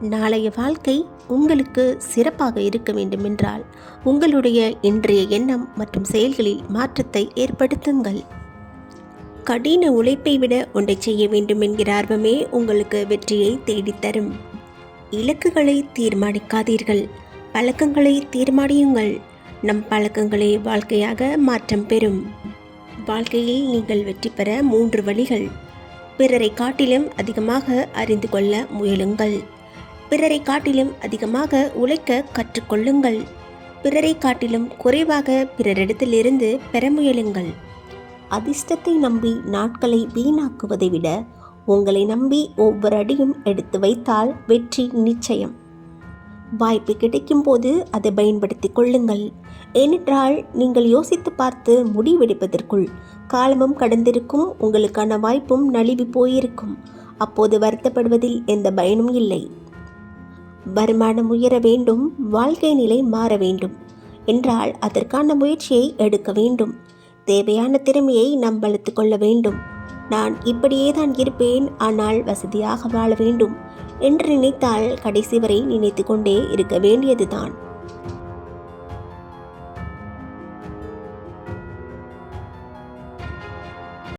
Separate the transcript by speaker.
Speaker 1: நாளைய வாழ்க்கை உங்களுக்கு சிறப்பாக இருக்க வேண்டுமென்றால் உங்களுடைய இன்றைய எண்ணம் மற்றும் செயல்களில் மாற்றத்தை ஏற்படுத்துங்கள். கடின உழைப்பை விட ஒன்றை செய்ய வேண்டும் என்கிற ஆர்வமே உங்களுக்கு வெற்றியை தேடித்தரும். இலக்குகளை தீர்மானிக்காதீர்கள். பழக்கங்களை தீர்மானியுங்கள். நம் பழக்கங்களே வாழ்க்கையாக மாற்றம் பெறும். வாழ்க்கையில் நீங்கள் வெற்றி பெற மூன்று வழிகள். பிறரை காட்டிலும் அதிகமாக அறிந்து கொள்ள முயலுங்கள். பிறரை காட்டிலும் அதிகமாக உழைக்க கற்றுக்கொள்ளுங்கள். பிறரை காட்டிலும் குறைவாக பிறரிடத்திலிருந்து பெற முயலுங்கள். அதிர்ஷ்டத்தை நம்பி நாட்களை வீணாக்குவதை விட உங்களை நம்பி ஒவ்வொரு அடியும் எடுத்து வைத்தால் வெற்றி நிச்சயம். வாய்ப்பு கிடைக்கும் போது அதை பயன்படுத்திக் கொள்ளுங்கள். ஏனென்றால் நீங்கள் யோசித்து பார்த்து முடிவெடுப்பதற்குள் காலமும் கடந்திருக்கும் உங்களுக்கான வாய்ப்பும் நழுவி போயிருக்கும். அப்போது வருத்தப்படுவதில் எந்த பயனும் இல்லை. வருமானம் உயர வேண்டும் வாழ்க்கை நிலை மாற வேண்டும் என்றால் அதற்கான முயற்சியை எடுக்க வேண்டும். தேவையான திறமையை நாம் வளர்த்து கொள்ள வேண்டும். நான் இப்படியே தான் இருப்பேன் ஆனால் வசதியாக வாழ வேண்டும் என்று நினைத்தால் கடைசி வரை நினைத்து கொண்டே இருக்க வேண்டியதுதான்.